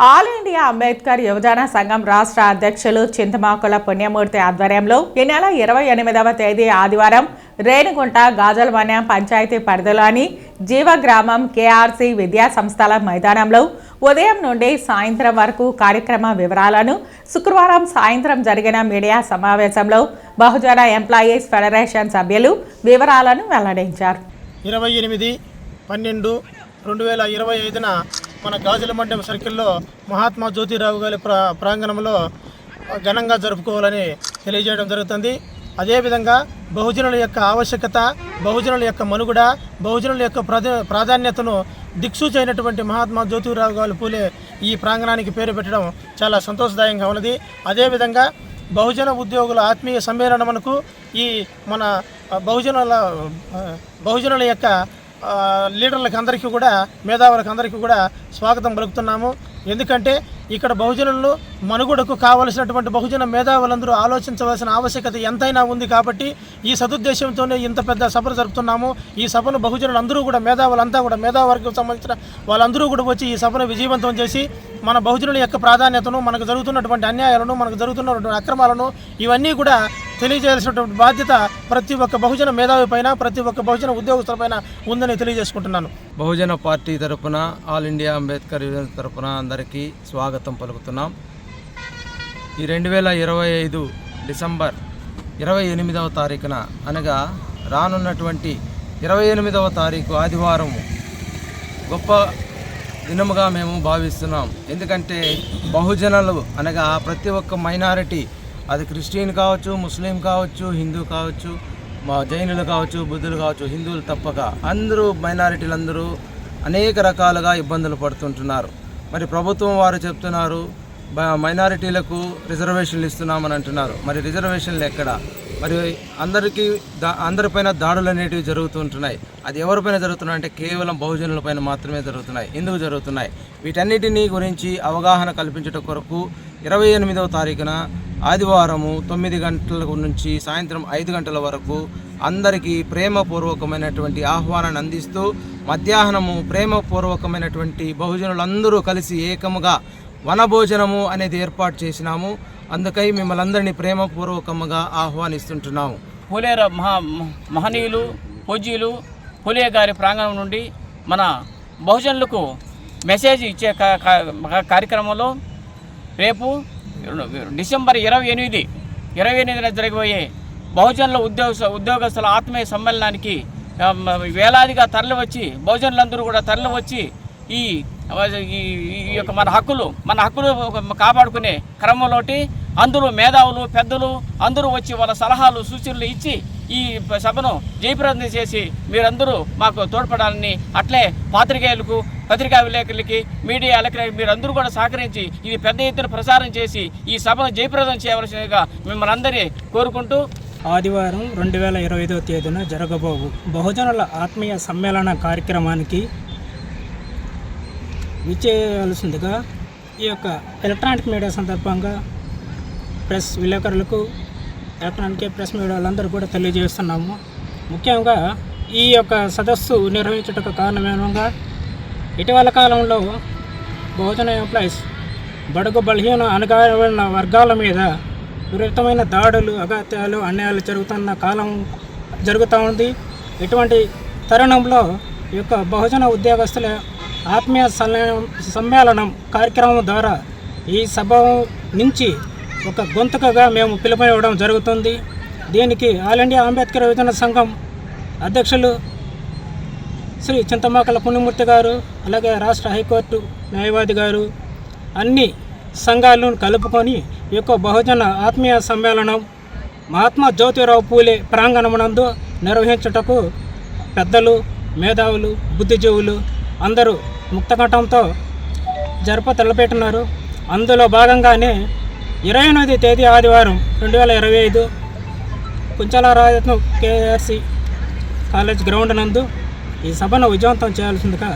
All India Ambedkar యువజన సంఘం రాష్ట్ర అధ్యక్షులు చింతమాకుల పుణ్యమూర్తి ఆధ్వర్యంలో ఈ నెల ఇరవై ఎనిమిదవ తేదీ ఆదివారం రేణిగుంట గాజల్వన్యం పంచాయతీ పరిధిలోని జీవగ్రామం కేఆర్సి విద్యా సంస్థల మైదానంలో ఉదయం నుండి సాయంత్రం వరకు కార్యక్రమ వివరాలను శుక్రవారం సాయంత్రం జరిగిన మీడియా సమావేశంలో బహుజన ఎంప్లాయీస్ ఫెడరేషన్ సభ్యులు వివరాలను వెల్లడించారు. ఇరవై ఎనిమిది పన్నెండు రెండు వేల ఇరవై ఐదున మన గాజుల మండపం సర్కిల్లో మహాత్మా జ్యోతిరావు గారి ప్రా ప్రాంగణంలో ఘనంగా జరుపుకోవాలని తెలియజేయడం జరుగుతుంది. అదేవిధంగా బహుజనుల యొక్క ఆవశ్యకత బహుజనుల యొక్క మనుగడ బహుజనుల యొక్క ప్రాధా ప్రాధాన్యతను అయినటువంటి మహాత్మా జ్యోతిరావు గారు పూలే ఈ ప్రాంగణానికి పేరు పెట్టడం చాలా సంతోషదాయంగా ఉన్నది. అదేవిధంగా బహుజన ఉద్యోగుల ఆత్మీయ సమ్మేళనమునకు ఈ మన బహుజనుల బహుజనుల యొక్క లీడర్లకు అందరికీ కూడా మేధావులకు అందరికీ కూడా స్వాగతం పలుకుతున్నాము. ఎందుకంటే ఇక్కడ బహుజనులు మనుగడకు కావలసినటువంటి బహుజన మేధావులందరూ ఆలోచించవలసిన ఆవశ్యకత ఎంతైనా ఉంది కాబట్టి ఈ సదుద్దేశంతోనే ఇంత పెద్ద సభను జరుపుతున్నాము. ఈ సభను బహుజనులు అందరూ కూడా మేధావులంతా కూడా మేధావర్గం సంబంధించిన వాళ్ళందరూ కూడా వచ్చి ఈ సభను విజయవంతం చేసి మన బహుజనుల యొక్క ప్రాధాన్యతను మనకు జరుగుతున్నటువంటి అన్యాయాలను మనకు జరుగుతున్నటువంటి అక్రమాలను ఇవన్నీ కూడా తెలియజేయాల్సినటువంటి బాధ్యత ప్రతి ఒక్క బహుజన మేధావి పైన ప్రతి ఒక్క బహుజన ఉద్యోగస్తుల పైన ఉందని తెలియజేసుకుంటున్నాను. బహుజన పార్టీ తరపున ఆల్ ఇండియా అంబేద్కర్ యువజన తరపున అందరికీ స్వాగతం పలుకుతున్నాం. ఈ రెండు వేల ఇరవై ఐదు డిసెంబర్ ఇరవై ఎనిమిదవ తారీఖున అనగా రానున్నటువంటి ఇరవై ఎనిమిదవ తారీఖు ఆదివారం గొప్ప దినముగా మేము భావిస్తున్నాం. ఎందుకంటే బహుజనులు అనగా ప్రతి ఒక్క మైనారిటీ అది క్రిస్టియన్ కావచ్చు ముస్లిం కావచ్చు హిందూ కావచ్చు మా జైనులు కావచ్చు బుద్ధులు కావచ్చు హిందువులు తప్పక అందరూ మైనారిటీలు అందరూ అనేక రకాలుగా ఇబ్బందులు పడుతుంటున్నారు. మరి ప్రభుత్వం వారు చెప్తున్నారు మైనారిటీలకు రిజర్వేషన్లు ఇస్తున్నామని అంటున్నారు. మరి రిజర్వేషన్లు ఎక్కడ? మరి అందరికీ దా అందరిపైన దాడులు అనేటివి జరుగుతుంటున్నాయి. అది ఎవరిపైన జరుగుతున్నాయి అంటే కేవలం బహుజనులపైన మాత్రమే జరుగుతున్నాయి. ఎందుకు జరుగుతున్నాయి? వీటన్నిటినీ గురించి అవగాహన కల్పించడం కొరకు ఇరవై ఎనిమిదవ తారీఖున ఆదివారము తొమ్మిది గంటల నుంచి సాయంత్రం ఐదు గంటల వరకు అందరికీ ప్రేమపూర్వకమైనటువంటి ఆహ్వానాన్ని అందిస్తూ మధ్యాహ్నము ప్రేమపూర్వకమైనటువంటి బహుజనులందరూ కలిసి ఏకముగా వనభోజనము అనేది ఏర్పాటు చేసినాము. అందుకై మిమ్మల్ని అందరినీ ప్రేమపూర్వకముగా ఆహ్వానిస్తుంటున్నాము. పూలేర మహా మహనీయులు పూజీలు పూలే గారి ప్రాంగణం నుండి మన బహుజనులకు మెసేజ్ ఇచ్చే కార్యక్రమంలో రేపు డిసెంబర్ ఇరవై ఎనిమిది ఇరవై ఎనిమిదిన జరగబోయే బహుజనుల ఉద్యోగ ఉద్యోగస్తుల ఆత్మీయ సమ్మేళనానికి వేలాదిగా తరలి వచ్చి బహుజనులందరూ కూడా తరలి వచ్చి ఈ ఈ ఈ యొక్క మన హక్కులు మన హక్కులు కాపాడుకునే క్రమంలోటి అందరూ మేధావులు పెద్దలు అందరూ వచ్చి వాళ్ళ సలహాలు సూచనలు ఇచ్చి ఈ సభను జయప్రదం చేసి మీరందరూ మాకు తోడ్పడాలని అట్లే పాత్రికేయులకు పత్రికా విలేకరులకి మీడియా ఎలక్ట్రానిక్ మీరందరూ కూడా సహకరించి ఇది పెద్ద ఎత్తున ప్రసారం చేసి ఈ సభను జయప్రదం చేయవలసిందిగా మిమ్మల్ని అందరినీ కోరుకుంటూ ఆదివారం రెండు వేల ఇరవై ఐదవ తేదీన జరగబోవు బహుజనుల ఆత్మీయ సమ్మేళన కార్యక్రమానికి విచ్చేయాల్సిందిగా ఈ యొక్క ఎలక్ట్రానిక్ మీడియా సందర్భంగా ప్రెస్ విలేకరులకు ఎలక్ట్రానిక్ ప్రెస్ మీడియాలందరూ కూడా తెలియజేస్తున్నాము. ముఖ్యంగా ఈ యొక్క సదస్సు నిర్వహించుటకు కారణమేనంగా ఇటీవల కాలంలో బహుజన ఎంప్లాయీస్ బడుగు బలహీన అనగారిన వర్గాల మీద విపరీతమైన దాడులు అగత్యాలు అన్యాయాలు జరుగుతున్న కాలం జరుగుతూ ఉంది. ఇటువంటి తరుణంలో ఈ యొక్క బహుజన ఉద్యోగస్తుల ఆత్మీయ సమ్మేళనం సమ్మేళనం కార్యక్రమం ద్వారా ఈ సభ నుంచి ఒక గొంతుకగా మేము పిలుపునివ్వడం జరుగుతుంది. దీనికి ఆల్ ఇండియా అంబేద్కర్ యువజన సంఘం అధ్యక్షులు శ్రీ చింతమాకల పుణ్యమూర్తి గారు అలాగే రాష్ట్ర హైకోర్టు న్యాయవాది గారు అన్ని సంఘాలను కలుపుకొని ఈ యొక్క బహుజన ఆత్మీయ సమ్మేళనం మహాత్మా జ్యోతిరావు పూలే ప్రాంగణమునందు నిర్వహించుటకు పెద్దలు మేధావులు బుద్ధిజీవులు అందరూ ముక్తకంఠంతో జరప తలపెట్టినారు. అందులో భాగంగానే ఇరవై ఎనిమిది తేదీ ఆదివారం రెండు వేల ఇరవై ఐదు కుంచలారాయత్నం కేఆర్సి కాలేజ్ గ్రౌండ్ నందు ఈ సభను విజయవంతం చేయాల్సిందిగా